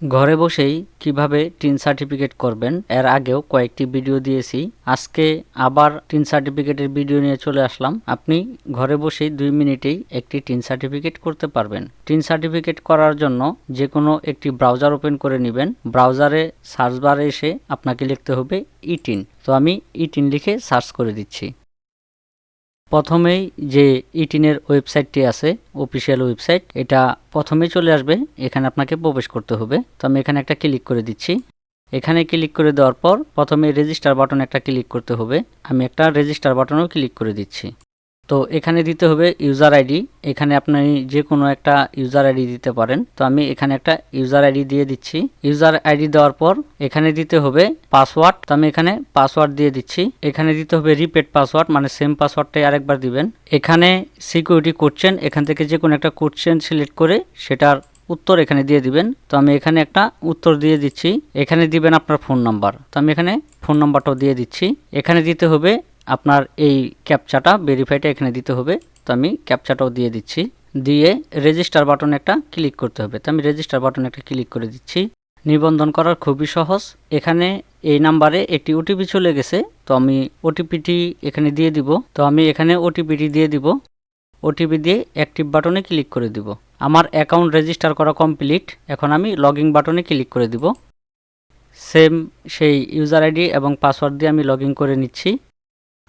ঘরে বসেই কীভাবে টিন সার্টিফিকেট করবেন, এর আগেও কয়েকটি ভিডিও দিয়েছি। আজকে আবার টিন সার্টিফিকেটের ভিডিও নিয়ে চলে আসলাম। আপনি ঘরে বসেই দুই মিনিটেই একটি টিন সার্টিফিকেট করতে পারবেন। টিন সার্টিফিকেট করার জন্য যে কোনো একটি ব্রাউজার ওপেন করে নেবেন। ব্রাউজারে সার্চ বারে এসে আপনাকে লিখতে হবে ইটিন। তো আমি ইটিন লিখে সার্চ করে দিচ্ছি। প্রথমেই যে ইটিনের ওয়েবসাইটটি আছে, অফিসিয়াল ওয়েবসাইট, এটা প্রথমে চলে আসবে। এখানে আপনাকে প্রবেশ করতে হবে। তো আমি এখানে একটা ক্লিক করে দিচ্ছি। এখানে ক্লিক করে দেওয়ার পর প্রথমে রেজিস্টার বাটন একটা ক্লিক করতে হবে। আমি একটা রেজিস্টার বাটনও ক্লিক করে দিচ্ছি। তো এখানে দিতে হবে ইউজার আইডি এখানে আপনি যে কোনো একটা ইউজার আইডি দিতে পারেন। তো আমি এখানে একটা ইউজার আইডি দিয়ে দিচ্ছি। ইউজার আইডি দেওয়ার পর এখানে দিতে হবে পাসওয়ার্ড তো আমি এখানে পাসওয়ার্ড দিয়ে দিচ্ছি। এখানে দিতে হবে রিপেড পাসওয়ার্ড মানে সেম পাসওয়ার্ডটাই আরেকবার দিবেন। এখানে সিকিউরিটি কোশ্চেন এখান থেকে যে কোনো একটা কোশ্চেন সিলেক্ট করে সেটার উত্তর এখানে দিয়ে দিবেন। তো আমি এখানে একটা উত্তর দিয়ে দিচ্ছি। এখানে দিবেন আপনার ফোন নাম্বার তো আমি এখানে ফোন নাম্বারটাও দিয়ে দিচ্ছি। এখানে দিতে হবে আপনার এই ক্যাপচাটা ভেরিফাইটা এখানে দিতে হবে। তো আমি ক্যাপচাটাও দিয়ে দিচ্ছি। দিয়ে রেজিস্টার বাটনে একটা ক্লিক করতে হবে। তো আমি রেজিস্টার বাটনে একটা ক্লিক করে দিচ্ছি। নিবন্ধন করার খুবই সহজ। এখানে এই নাম্বারে একটি ওটিপি চলে গেছে। তো আমি ওটিপিটি এখানে দিয়ে দিব। তো আমি এখানে ওটিপিটি দিয়ে দিব। ওটিপি দিয়ে অ্যাক্টিভ বাটনে ক্লিক করে দিব। আমার অ্যাকাউন্ট রেজিস্টার করা কমপ্লিট এখন আমি লগিং বাটনে ক্লিক করে দিব। সেম সেই ইউজার আইডি এবং পাসওয়ার্ড দিয়ে আমি লগ করে নিচ্ছি।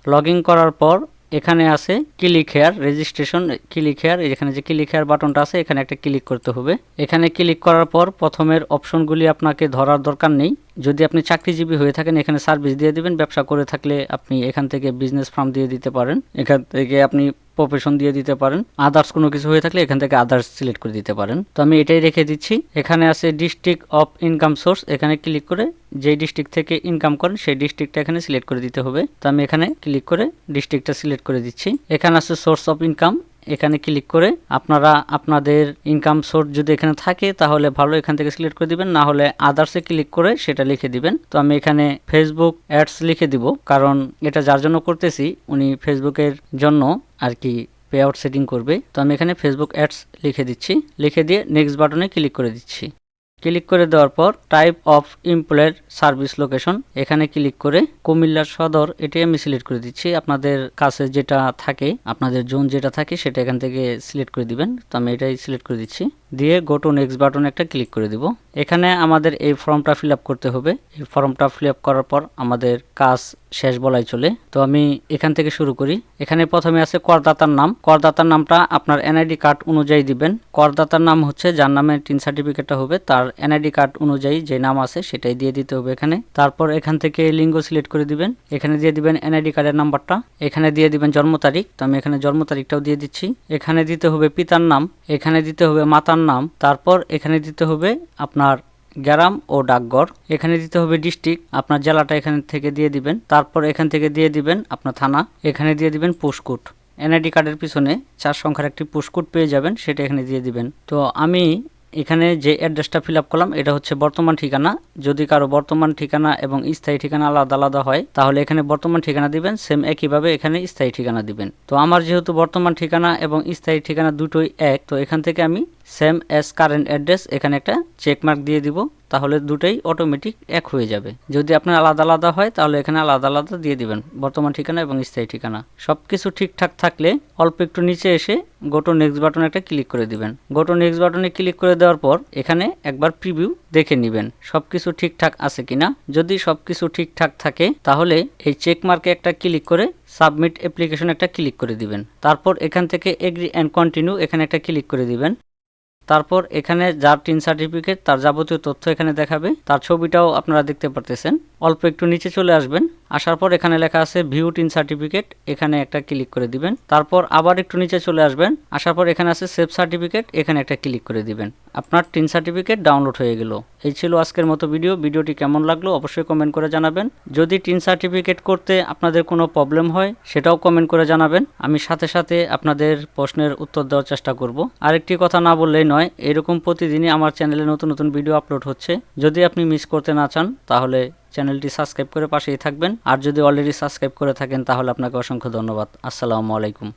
লগ করার পর এখানে আছে click here registration, click here এখানে যে ক্লিক হেয়ার বাটনটা আছে, এখানে একটা ক্লিক করতে হবে। এখানে ক্লিক করার পর প্রথমের অপশনগুলি আপনাকে ধরার দরকার নেই। যদি আপনি চাকরিজীবী হয়ে থাকেন, এখানে সার্ভিস দিয়ে দিবেন, ব্যবসা করে থাকলে আপনি এখান থেকে বিজনেস ফার্ম দিয়ে দিতে পারেন। এখান থেকে আপনি প্রফেশন দিয়ে দিতে পারেন। আদার্স কোনো কিছু হয়ে থাকলে এখান থেকে আদার্স সিলেক্ট করে দিতে পারেন। তো আমি এটাই রেখে দিচ্ছি। এখানে আছে ডিস্ট্রিক্ট অফ ইনকাম সোর্স এখানে ক্লিক করে যে ডিস্ট্রিক্ট থেকে ইনকাম করেন, সেই ডিস্ট্রিক্টটা এখানে সিলেক্ট করে দিতে হবে। তো আমি এখানে ক্লিক করে ডিস্ট্রিক্টটা সিলেক্ট করে দিচ্ছি। এখানে আছে সোর্স অফ ইনকাম এখানে ক্লিক করে আপনারা আপনাদের ইনকাম সোর্স যদি এখানে থাকে, তাহলে ভালো এখান থেকে সিলেক্ট করে দিবেন। না হলে আদার্সে ক্লিক করে সেটা লিখে দিবেন। তো আমি এখানে ফেসবুক অ্যাডস লিখে দিব, কারণ এটা যার জন্য করতেছি, উনি ফেসবুকের জন্য আর কি পে আউট সেটিং করবে। তো আমি এখানে ফেসবুক অ্যাডস লিখে দিচ্ছি। লিখে দিয়ে নেক্সট বাটনে ক্লিক করে দিচ্ছি। ক্লিক করে দেওয়ার পর type of employer service location এখানে ক্লিক করে কুমিল্লার সদর এটি আমি সিলেক্ট করে দিচ্ছি। আপনাদের কাছে যেটা থাকে, আপনাদের জোন যেটা থাকে, সেটা এখান থেকে সিলেক্ট করে দিবেন। তো আমি এটাই সিলেক্ট করে দিচ্ছি। দিয়ে গো টু নেক্সট বাটন একটা ক্লিক করে দিব। এখানে আমাদের এই ফর্মটা ফিল করতে হবে। এই ফর্মটা ফিল করার পর আমাদের কাজ শেষ বলাই চলে। তো আমি এখান থেকে শুরু করি। এখানে প্রথমে আছে করদাতার নাম। করদাতার নামটা আপনার এনআইডি কার্ড অনুযায়ী দিবেন। করদাতার নাম হচ্ছে, যার নামে টিন সার্টিফিকেটটা হবে, তার এনআইডি কার্ড অনুযায়ী যে নাম আছে সেটাই দিয়ে দিতে হবে এখানে। তারপর এখান থেকে লিঙ্গ সিলেক্ট করে দিবেন। এখানে দিয়ে দিবেন এনআইডি কার্ডের নাম্বারটা। এখানে দিয়ে দিবেন জন্ম তারিখ। তো আমি এখানে জন্ম তারিখটাও দিয়ে দিচ্ছি। এখানে দিতে হবে পিতার নাম। এখানে দিতে হবে মাতার নাম। তারপর এখানে দিতে হবে আপনার গ্রাম ও ডাকঘর। এখানে দিতে হবে ডিস্ট্রিক্ট আপনার জেলাটা এখান থেকে দিয়ে দিবেন। তারপর এখান থেকে দিয়ে দিবেন আপনার থানা। এখানে দিয়ে দিবেন পুষ্কুট এনআইডি কার্ডের পিছনে চার সংখ্যার একটি পুষ্কুট পেয়ে যাবেন, সেটা এখানে দিয়ে দিবেন। তো আমি এখানে যে অ্যাড্রেসটা ফিল আপ করলাম, এটা হচ্ছে বর্তমান ঠিকানা। যদি কারও বর্তমান ঠিকানা এবং স্থায়ী ঠিকানা আলাদা আলাদা হয়, তাহলে এখানে বর্তমান ঠিকানা দিবেন সেম একইভাবে এখানে স্থায়ী ঠিকানা দিবেন। তো আমার যেহেতু বর্তমান ঠিকানা এবং স্থায়ী ঠিকানা দুটোই এক, তো এখান থেকে আমি সেম এস কারেন্ট অ্যাড্রেস এখানে একটা চেকমার্ক দিয়ে দিব। তাহলে দুটোই অটোমেটিক এক হয়ে যাবে। যদি আপনার আলাদা আলাদা হয়, তাহলে এখানে আলাদা আলাদা দিয়ে দিবেন, বর্তমান ঠিকানা এবং স্থায়ী ঠিকানা। সব কিছু ঠিকঠাক থাকলে অল্প একটু নিচে এসে গোটো নেক্সট বাটনে একটা ক্লিক করে দিবেন। গোটো নেক্সট বাটনে ক্লিক করে দেওয়ার পর এখানে একবার প্রিভিউ দেখে নেবেন সব কিছু ঠিকঠাক আছে কিনা। যদি সব কিছু ঠিকঠাক থাকে, তাহলে এই চেক মার্কে একটা ক্লিক করে সাবমিট অ্যাপ্লিকেশন একটা ক্লিক করে দিবেন। তারপর এখান থেকে এগ্রি অ্যান্ড কন্টিনিউ এখানে একটা ক্লিক করে দিবেন। তারপর এখানে যার টিন সার্টিফিকেট তার যাবতীয় তথ্য এখানে দেখাবে। তার ছবিটাও আপনারা দেখতে পারতেছেন। অল্প একটু নিচে চলে আসবেন। আসার পর এখানে লেখা আছে ভিউ টিন সার্টিফিকেট, এখানে একটা ক্লিক করে দিবেন। তারপর আবার একটু নিচে চলে আসবেন। আসার পর এখানে আছে সেভ সার্টিফিকেট, এখানে একটা ক্লিক করে দিবেন। আপনার টিন সার্টিফিকেট ডাউনলোড হয়ে গেল। এই ছিল আজকের মতো ভিডিও। ভিডিওটি কেমন লাগল অবশ্যই কমেন্ট করে জানাবেন। যদি টিন সার্টিফিকেট করতে আপনাদের কোনো প্রবলেম হয়, সেটাও কমেন্ট করে জানাবেন। আমি সাথে সাথে আপনাদের প্রশ্নের উত্তর দেওয়ার চেষ্টা করব। আরেকটি কথা না বললেই নয়, এরকম প্রতিদিনই আমার চ্যানেলে নতুন নতুন ভিডিও আপলোড হচ্ছে। যদি আপনি মিস করতে না চান, তাহলে চ্যানেলটি সাবস্ক্রাইব করে পাশেই থাকবেন। আর যদি অলরেডি সাবস্ক্রাইব করে থাকেন, তাহলে আপনাকে অসংখ্য ধন্যবাদ। আসসালামু আলাইকুম।